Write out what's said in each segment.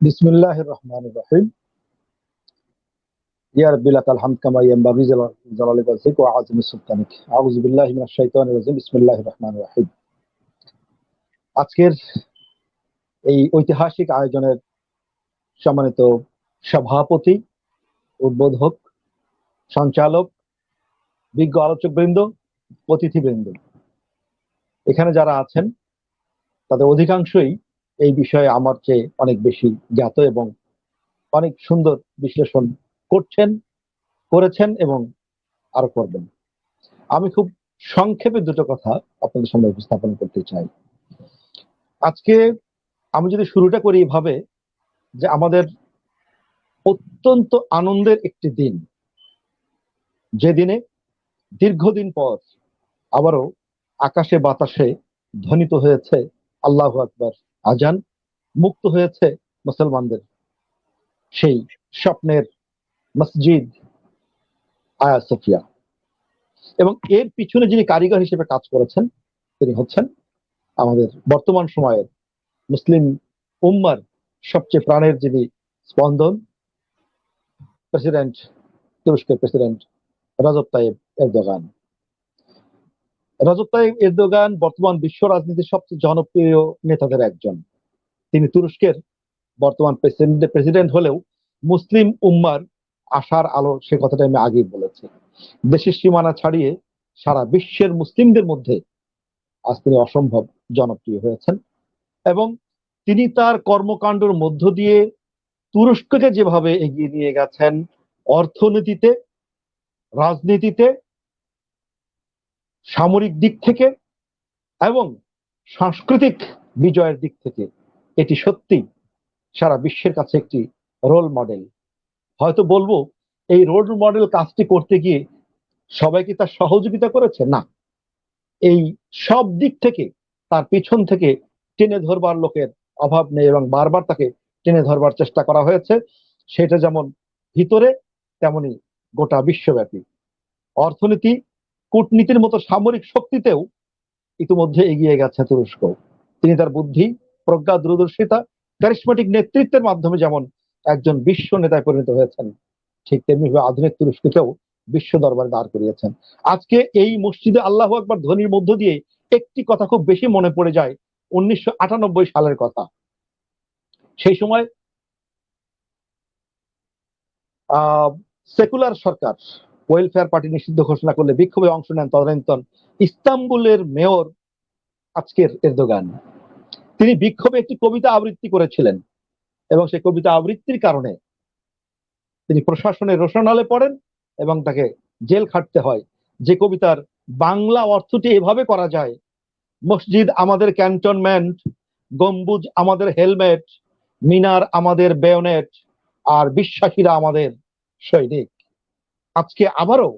বিসমিল্লাহির রহমানির রহিম। ইয়া রাব্বি লাকাল হামদ কামা ইয়ানবাগি জালালি ওয়াজহিক ওয়া আযমি সুলতানিক। আউজুবিল্লাহি মিনাশ শাইতানির রাজিম। বিসমিল্লাহির রহমানির রহিম। আজকের এই ঐতিহাসিক আয়োজনের সম্মানিত সভাপতি, উদ্বোধক, সঞ্চালক, বিজ্ঞ আলোচক আলোচকবৃন্দ, অতিথিবৃন্দ। এখানে যারা আছেন, তাদের অধিকাংশই এই বিষয়ে আমার চেয়ে অনেক বেশি জ্ঞাত এবং অনেক সুন্দর বিশ্লেষণ করছেন, করেছেন এবং আরও করবেন। আমি খুব সংক্ষেপে দুটো কথা আপনাদের সামনে উপস্থাপন করতে চাই। আজকে আমি যদি শুরুটা করি এভাবে যে আমাদের অত্যন্ত আনন্দের একটি দিন। যে দিনে দীর্ঘদিন পর আবারও আকাশে বাতাসে ধ্বনিত হয়েছে আল্লাহ আকবর। আজান মুক্ত হয়েছে মুসলমানদের। সেই স্বপ্নের মসজিদ আয়া সফিয়া। এবং এর পিছনে যিনি কারিগর হিসেবে কাজ করেছেন, তিনি হচ্ছেন আমাদের বর্তমান সময়ের মুসলিম উম্মার সবচেয়ে প্রাণের যিনি স্পন্দন, প্রেসিডেন্ট, তুরস্কের প্রেসিডেন্ট রজব তাইব এর এরদোগান। রজব তাইব এরদোগান বর্তমান বিশ্ব রাজনীতির সবচেয়ে জনপ্রিয় নেতাদের একজন। তিনি তুরস্কের বর্তমান প্রেসিডেন্ট হলেও মুসলিম উম্মার আশার আলো সে কথাটা আমি আগেই বলেছি। দেশের সীমানা ছাড়িয়ে সারা বিশ্বের মুসলিমদের মধ্যে আজ তিনি অসম্ভব জনপ্রিয় হয়েছেন এবং তিনি তার কর্মকাণ্ডের মধ্য দিয়ে তুরস্ককে যেভাবে এগিয়ে নিয়ে গেছেন অর্থনীতিতে, রাজনীতিতে সামরিক দিক থেকে এবং সাংস্কৃতিক বিজয়ের দিক থেকে এটি সত্যি সারা বিশ্বের কাছে একটি রোল মডেল হয়তো বলব, এই রোল মডেল কাজটি করতে গিয়ে সবাইকে তার সহযোগিতা করেছে? না। এই সব দিক থেকে তার পিছন থেকে টেনে ধরবার লোকের অভাব নেই এবং বারবার তাকে টেনে ধরবার চেষ্টা করা হয়েছে। সেটা যেমন ভিতরে, তেমনি গোটা বিশ্বব্যাপী। অর্থনীতি কূটনীতির মতো সামরিক শক্তিতেও ইতিমধ্যে এগিয়ে গেছে তুরস্ক। তিনি তার বুদ্ধি, প্রজ্ঞা, দূরদর্শিতা ক্যারিসমেটিক নেতৃত্বের মাধ্যমে যেমন একজন বিশ্ব নেতায় পরিণত হয়েছেন, ঠিক তেমনি আধুনিক তুরস্ককেও বিশ্ব দরবারে দাঁড় করিয়েছেন। আজকে এই মসজিদে আল্লাহ একবার ধ্বনির মধ্য দিয়ে একটি কথা খুব বেশি মনে পড়ে যায়, উনিশশো আটানব্বই সালের কথা। সেই সময় সেকুলার সরকার ওয়েলফেয়ার পার্টি নিষিদ্ধ ঘোষণা করলে বিক্ষোভে অংশ নেন তদানীন্তন ইস্তাম্বুলের মেয়র আজকের এরদোগান। তিনি বিক্ষোভে একটি কবিতা আবৃত্তি করেছিলেন এবং সেই কবিতা আবৃত্তির কারণে তিনি প্রশাসনের রোশনালে পড়েন এবং তাকে জেল খাটতে হয়। যে কবিতার বাংলা অর্থটি এভাবে করা যায়, মসজিদ আমাদের ক্যান্টনমেন্ট, গম্বুজ আমাদের হেলমেট, মিনার আমাদের বেয়নেট, আর বিশ্বাসীরা আমাদের সৈনিক। আজকে আবারও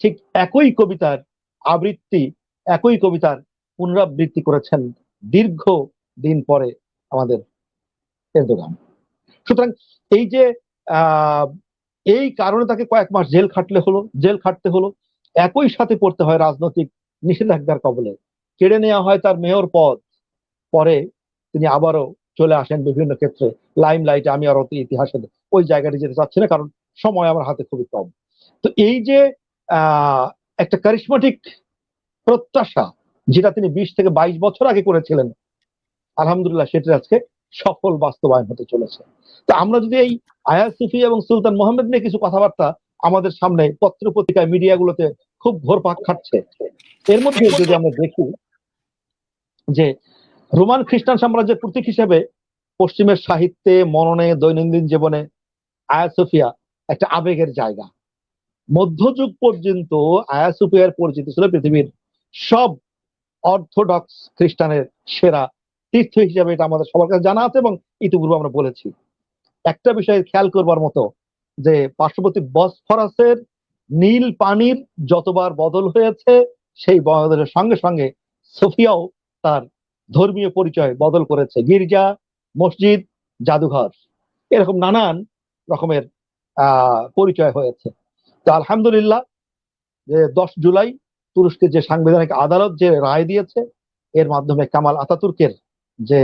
ঠিক একই কবিতার আবৃত্তি, একই কবিতার পুনরাবৃত্তি করেছেন দীর্ঘ দিন পরে আমাদের এরদোগান সুতরাং এই যে এই কারণে তাকে কয়েক মাস জেল খাটলে হলো, জেল খাটতে হলো, একই সাথে পড়তে হয় রাজনৈতিক নিষেধাজ্ঞার কবলে। কেড়ে নেওয়া হয় তার মেয়র পদ, পরে তিনি আবারও চলে আসেন বিভিন্ন ক্ষেত্রে। লাইম লাইটে আমি আর অতি ইতিহাসে ওই জায়গাটি যেতে চাচ্ছি না, কারণ সময় আমার হাতে খুবই কম। তো এই যে একটা কারিশমাটিক প্রত্যাশা যেটা তিনি বিশ থেকে বাইশ বছর আগে করেছিলেন, আলহামদুলিল্লাহ সেটা আজকে সফল বাস্তবায়ন হতে চলেছে। তো আমরা যদি এই আয়া সুফি এবং সুলতান মোহাম্মদ নিয়ে কিছু কথাবার্তা আমাদের সামনে পত্র পত্রিকায় মিডিয়াগুলোতে খুব ঘোরপাক খাচ্ছে এর মধ্যে যদি আমরা দেখি যে, রোমান খ্রিস্টান সাম্রাজ্যের প্রতীক হিসেবে পশ্চিমের সাহিত্যে, মননে, দৈনন্দিন জীবনে আয়া সুফিয়া একটা আবেগের জায়গা। মধ্যযুগ পর্যন্ত আয়া সুফিয়ার পরিচিত ছিল পৃথিবীর সব অর্থোডক্স খ্রিস্টানের সেরা তীর্থ হিসাবে এটা আমাদের সবার কাছে জানা আছে এবং ইতিপূর্বে আমরা বলেছি। একটা বিষয় খেয়াল করবার মতো যে পার্শ্ববর্তী বসফরাসের নীল পানির যতবার বদল হয়েছে, সেই বদলের সঙ্গে সঙ্গে সোফিয়াও তার ধর্মীয় পরিচয় বদল করেছে। গির্জা, মসজিদ, জাদুঘর, এরকম নানান রকমের পরিচয় হয়েছে। তো আলহামদুলিল্লাহ যে দশ জুলাই তুরস্কের যে সাংবিধানিক আদালত যে রায় দিয়েছে, এর মাধ্যমে কামাল আতাতুর্কের যে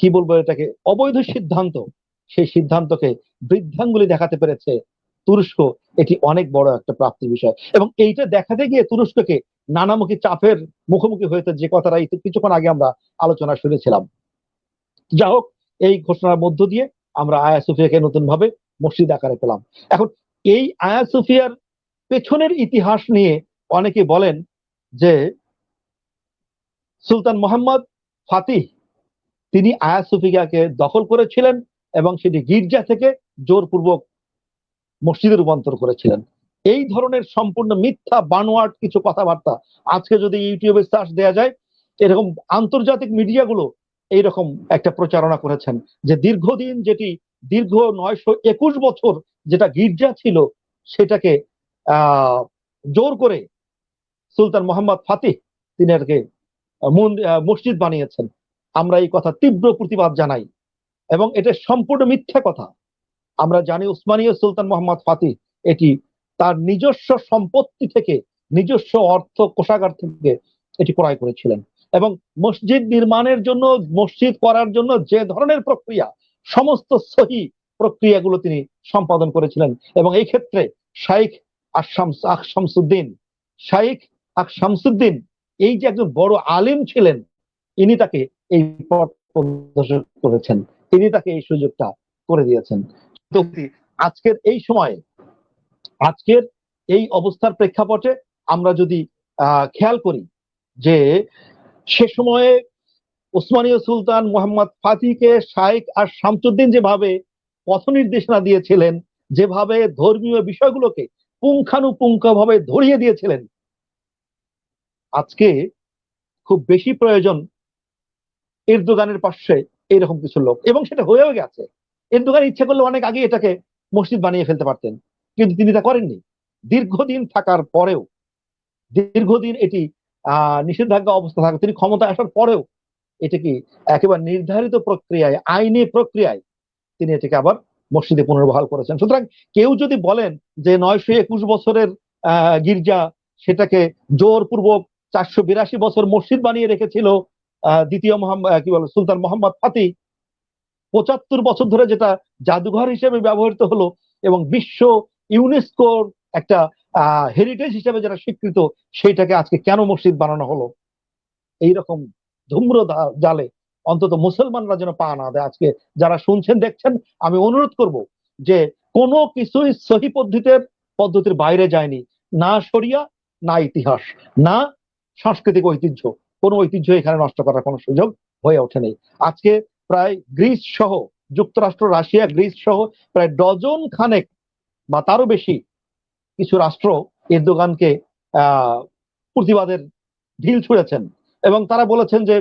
কি বলব এটাকে, অবৈধ সিদ্ধান্ত, সেই সিদ্ধান্তকে বৃদ্ধাঙ্গুলি দেখাতে পেরেছে তুরস্ক, এটি অনেক বড় একটা প্রাপ্তির বিষয়। এবং এইটা দেখাতে গিয়ে তুরস্ককে নানামুখী চাপের মুখোমুখি হয়েছে যে কথাটা কিছুক্ষণ আগে আমরা আলোচনা শুনেছিলাম। যা হোক এই ঘোষণার মধ্য দিয়ে আমরা আয়া সুফিয়াকে নতুন ভাবে মসজিদ আকারে পেলাম। এখন এই আয়া সুফিয়ার পেছনের ইতিহাস নিয়ে অনেকে বলেন যে সুলতান মোহাম্মদ ফাতিহ, তিনি আয়া সুফিয়াকে দখল করেছিলেন এবং সেটি গির্জা থেকে জোরপূর্বক মসজিদে রূপান্তর করেছিলেন। এই ধরনের সম্পূর্ণ মিথ্যা, বানোয়াট কিছু কথাবার্তা আজকে যদি ইউটিউবে সার্চ দেওয়া যায়, এরকম আন্তর্জাতিক মিডিয়াগুলো এইরকম একটা প্রচারণা করেছেন যে দীর্ঘদিন যেটি দীর্ঘ নয়শো একুশ বছর যেটা গির্জা ছিল, সেটাকে জোর করে সুলতান মোহাম্মদ ফাতিহ তিনি এটাকে মসজিদ বানিয়েছেন। আমরা এই কথা তীব্র প্রতিবাদ জানাই। এবং এটা সম্পূর্ণ মিথ্যা কথা। আমরা জানি উসমানীয় সুলতান মোহাম্মদ ফাতিহ এটি তার নিজস্ব সম্পত্তি থেকে, নিজস্ব অর্থ কোষাগার থেকে এটি ক্রয় করেছিলেন। এবং মসজিদ নির্মাণের জন্য, মসজিদ করার জন্য যে ধরনের প্রক্রিয়া সমস্ত সহি প্রক্রিয়াগুলো তিনি সম্পাদন করেছিলেন। এবং এই ক্ষেত্রে শাইখ আখ শামসুদ্দিন শাইখ আখ শামসুদ্দিন এই যে একজন বড় আলিম ছিলেন, ইনি তাকে এই পথ প্রদর্শন করেছেন। তিনি তাকে এই সুযোগটা করে দিয়েছেন। আজকের এই সময়ে, আজকের এই অবস্থার প্রেক্ষাপটে আমরা যদি খেয়াল করি যে সে সময়ে উসমানীয় সুলতান মোহাম্মদ ফাতিকে শাইখ আর শামসুদ্দিন যেভাবে পথ নির্দেশনা দিয়েছিলেন, যেভাবে ধর্মীয় বিষয়গুলোকে পুঙ্খানুপুঙ্খ ভাবে ধরিয়ে দিয়েছিলেন, আজকে খুব বেশি প্রয়োজন এরদোগানের পাশে এরকম কিছু লোক। এবং সেটা হয়েও গেছে। এরদোগান ইচ্ছে করলে অনেক আগে এটাকে মসজিদ বানিয়ে ফেলতে পারতেন, কিন্তু তিনি তা করেননি। দীর্ঘদিন থাকার পরেও, দীর্ঘদিন এটি, আহ, নিষেধাজ্ঞা অবস্থা থাকে, তিনি ক্ষমতা আসার পরেও এটাকে একেবারে নির্ধারিত প্রক্রিয়ায়, আইনি প্রক্রিয়ায় তিনি এটাকে আবার মসজিদে পুনর্বহাল করেছেন। সুতরাং কেউ যদি বলেন যে নয়শো একুশ বছরের গির্জা সেটাকে জোরপূর্বক চারশো বিরাশি বছর মসজিদ বানিয়ে রেখেছিল দ্বিতীয় মোহাম্মদ কি বলে, সুলতান মোহাম্মদ ফাতি, পঁচাত্তর বছর ধরে যেটা জাদুঘর হিসেবে ব্যবহৃত হলো এবং বিশ্ব ইউনেস্কোর একটা হেরিটেজ হিসেবে যেটা স্বীকৃত সেইটাকে আজকে কেন মসজিদ বানানো হলো? এইরকম ধূম্র জালে। অন্তত মুসলমানরা যেন পা না দেয়। আজকে যারা শুনছেন, দেখছেন, আমি অনুরোধ করব যে কোনো কিছুই সহি পদ্ধতির পদ্ধতির বাইরে যায়নি। না সরিয়া না ইতিহাস, না সাংস্কৃতিক ঐতিহ্য। কোনো ঐতিহ্য এখানে নষ্ট করার কোনো সুযোগ হয়ে ওঠেনি। আজকে প্রায় গ্রিস সহ, যুক্তরাষ্ট্র, রাশিয়া, গ্রিস সহ প্রায় ডজন খানেক বা তারও বেশি কিছু রাষ্ট্র এরদোগানকে, আহ, প্রতিবাদের ঢিল ছুঁড়েছেন। এবং তারা বলেছেন যে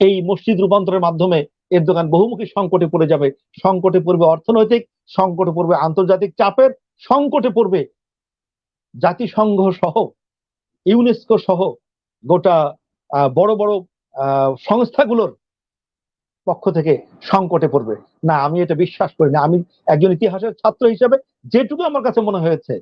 এই মসজিদ রূপান্তরের মাধ্যমে এর দোকান বহুমুখী সংকটে পড়ে যাবে। সংকটে পড়বে অর্থনৈতিক, সংকটে পড়বে আন্তর্জাতিক চাপের, সংকটে পড়বে জাতিসংঘ সহ, ইউনেস্কো সহ গোটা বড় বড় সংস্থাগুলোর পক্ষ থেকে সংকটে পড়বে। না, আমি এটা বিশ্বাস করি না। আমি একজন ইতিহাসের ছাত্র হিসেবে যেটুকু আমার কাছে মনে হয়েছে,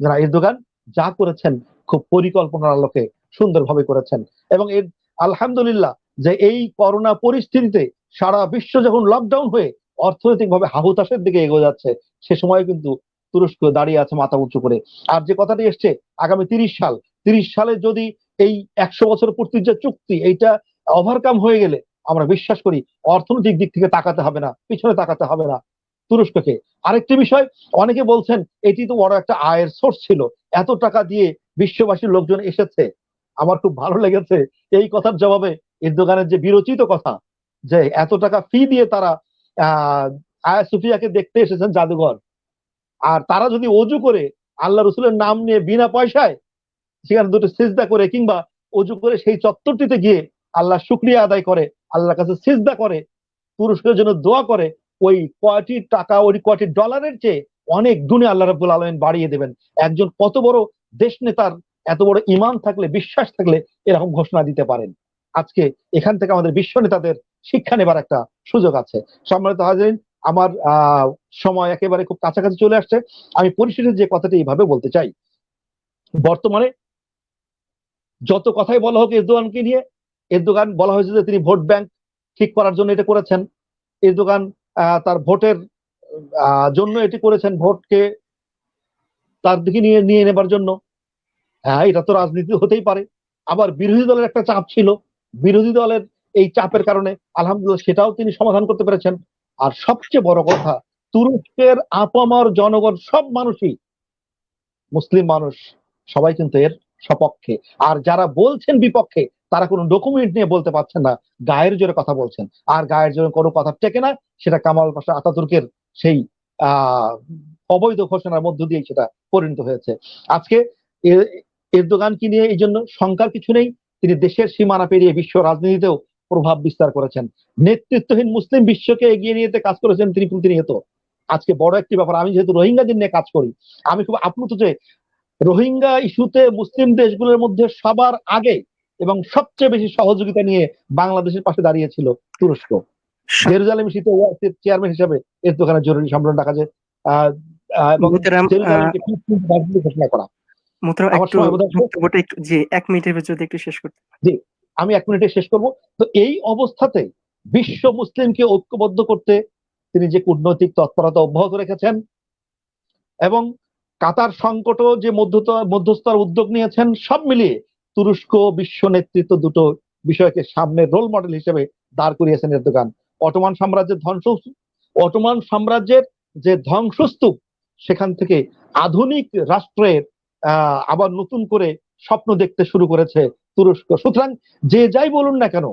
যারা এর দোকান যা করেছেন খুব পরিকল্পনার আলোকে সুন্দরভাবে করেছেন। এবং এর আলহামদুলিল্লাহ যে এই করোনা পরিস্থিতিতে সারা বিশ্ব যখন লকডাউন হয়ে অর্থনৈতিকভাবে হাহুতাসের দিকে এগোয় যাচ্ছে, সে সময় কিন্তু তুরস্ক দাঁড়িয়ে আছে মাথা উঁচু করে। আর যে কথাটি এসছে, আগামী তিরিশ সাল, তিরিশ সালে যদি এই একশো বছর পূর্তির যে চুক্তি, এইটা ওভারকাম হয়ে গেলে আমরা বিশ্বাস করি অর্থনৈতিক দিক থেকে তাকাতে হবে না, পিছনে তাকাতে হবে না তুরস্ককে। আরেকটি বিষয়, অনেকে বলছেন, এটি তো বড় একটা আয়ের সোর্স ছিল। এত টাকা দিয়ে বিশ্ববাসীর লোকজন এসেছে। আমার খুব ভালো লেগেছে এই কথার জবাবে এরদোগানের যে বিরচিত কথা, যে এত টাকা ফি দিয়ে তারা, আহ, আয়া সুফিয়াকে দেখতে এসেছেন জাদুঘর। আর তারা যদি অজু করে আল্লাহ রসুলের নাম নিয়ে বিনা পয়সায় সেখানে দুটো সিজদা করে কিংবা অজু করে সেই চত্বরটিতে গিয়ে আল্লাহ শুক্রিয়া আদায় করে, আল্লাহর কাছে সিজদা করে, পুরুষের জন্য দোয়া করে, ওই কয়টি টাকা, ওই কয়টি ডলারের চেয়ে অনেক গুণে আল্লাহ রাবুল আলমিন বাড়িয়ে দেবেন। একজন কত বড় দেশ নেতার এত বড় ইমান থাকলে, বিশ্বাস থাকলে এরকম ঘোষণা দিতে পারেন। আজকে এখান থেকে আমাদের বিশ্ব নেতাদের শিক্ষা নেবার একটা সুযোগ আছে। সম্মানিত হাজরিন, আমার সময় একেবারে খুব কাছাকাছি চলে আসছে। আমি পরিশেষে যে কথাটি এইভাবে বলতে চাই। বর্তমানে যত কথাই বলা হোক এরদোগানকে নিয়ে, এরদোগান বলা হয়েছে যে তিনি ভোট ব্যাংক ঠিক করার জন্য এটা করেছেন। এরদোগান তার ভোটের জন্য এটি করেছেন। ভোটকে তার দিকে নিয়ে নিয়ে নেবার জন্য হ্যাঁ এটা তো রাজনীতি হতেই পারে। আবার বিরোধী দলের একটা চাপ ছিল। বিরোধী দলের এই চাপের কারণে আলহামদুলিল্লাহ সেটাও তিনি সমাধান করতে পেরেছেন। আর সবচেয়ে বড় কথা, তুরস্কের আপামর জনগণ সব মানুষই মুসলিম মানুষ, সবাই কিন্তু এর সপক্ষে। আর যারা বলছেন বিপক্ষে, তারা কোনো ডকুমেন্ট নিয়ে বলতে পারছেন না, গায়ের জোরে কথা বলছেন। আর গায়ের জোরে কোনো কথা টেকে না, সেটা কামাল পাশা আতাতুর্কের সেই অবৈধ ঘোষণার মধ্য দিয়ে সেটা পরিণত হয়েছে। আজকে এরদোগানকে নিয়ে? এই জন্য শঙ্কার কিছু নেই। তিনি দেশের সীমানা পেরিয়ে বিশ্ব রাজনীতিতেও প্রভাব বিস্তার করেছেন। নেতৃত্বহীন মুসলিম বিশ্বকে এগিয়ে নিয়ে কাজ করেছেন তিনি প্রতিনিয়ত। আজকে বড় একটি ব্যাপার। আমি যেহেতু রোহিঙ্গাদের নিয়ে কাজ করি আমি খুব আপ্লুত যে রোহিঙ্গা ইস্যুতে মুসলিম দেশগুলোর মধ্যে সবার আগে এবং সবচেয়ে বেশি সহযোগিতা নিয়ে বাংলাদেশের পাশে দাঁড়িয়েছিল তুরস্ক। জেরুজালেম ওআইসির চেয়ারম্যান হিসেবে এর দোকানে জরুরি সম্মেলন ডাকা যায় আহ, ঘোষণা করা। একটু শেষ। বক্তব্যটা একটু জি এক মিনিটের ভিতর একটু শেষ করতে। আমি এক মিনিটে শেষ করব। তো এই অবস্থাতে বিশ্ব মুসলিমকে ঐক্যবদ্ধ করতে তিনি যে কূটনৈতিক তৎপরতা অব্যাহত রেখেছেন এবং কাতার সংকটও যে মধ্যতা মধ্যস্থতার উদ্যোগ নিয়েছেন সব মিলিয়ে তুরস্ক বিশ্ব নেতৃত্ব দুটো বিষয়কে সামনে রোল মডেল হিসেবে দাঁড় করিয়েছেন এরদোগান। অটোমান সাম্রাজ্যের ধ্বংস অটোমান সাম্রাজ্যের যে ধ্বংসস্তূপ সেখান থেকে আধুনিক রাষ্ট্রের আবার নতুন করে স্বপ্ন দেখতে শুরু করেছে তুরস্ক। সুতরাং যে যাই বলুন না কেন,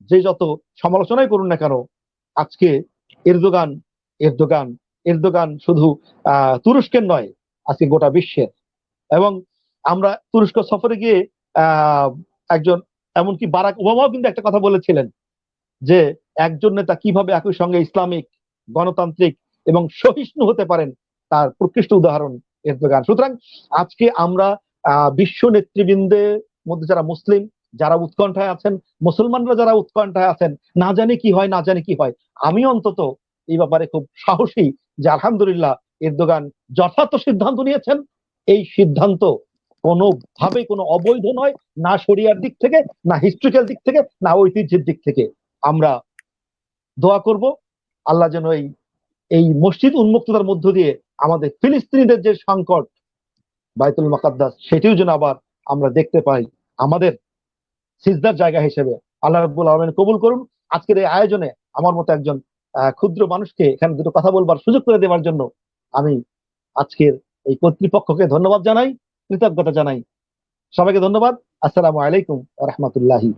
যে যত সমালোচনাই করুন না কেন, আজকে এরদোগান এরদোগান এরদোগান শুধু, আহ, তুরস্কের নয়, আজকে গোটা বিশ্বের। এবং আমরা তুরস্ক সফরে গিয়ে, আহ, একজন, এমনকি বারাক ওবামাও কিন্তু একটা কথা বলেছিলেন যে একজন নেতা কীভাবে একই সঙ্গে ইসলামিক, গণতান্ত্রিক এবং সহিষ্ণু হতে পারেন, তার প্রকৃষ্ট উদাহরণ এরদোগান সুতরাং আজকে আমরা বিশ্ব নেতৃবৃন্দের মধ্যে যারা মুসলিম, যারা উৎকণ্ঠায় আছেন, মুসলমানরা যারা উৎকণ্ঠায় আছেন, না জানি কি হয়, না জানি কি হয়, আমি অন্তত এই ব্যাপারে খুব সাহসী যে আলহামদুলিল্লাহ এরদোগান যথার্থ সিদ্ধান্ত নিয়েছেন। এই সিদ্ধান্ত কোনোভাবে কোনো অবৈধ নয়, না শরিয়ার দিক থেকে, না হিস্ট্রিক্যাল দিক থেকে, না ঐতিহ্যের দিক থেকে। আমরা দোয়া করব, আল্লাহ যেন এই এই মসজিদ উন্মুক্ততার মধ্য দিয়ে আমাদের ফিলিস্তিনিদের যে সংকট, বাইতুল মাকাদ্দাস, সেটিও যেন আবার আমরা দেখতে পাই আমাদের সিজদার জায়গা হিসেবে। আল্লাহ রাব্বুল আলমিন কবুল করুন। আজকের এই আয়োজনে আমার মতো একজন ক্ষুদ্র মানুষকে এখানে দুটো কথা বলবার সুযোগ করে দেওয়ার জন্য আমি আজকের এই কর্তৃপক্ষকে ধন্যবাদ জানাই, কৃতজ্ঞতা জানাই। সবাইকে ধন্যবাদ। আসসালামু আলাইকুম রহমতুল্লাহি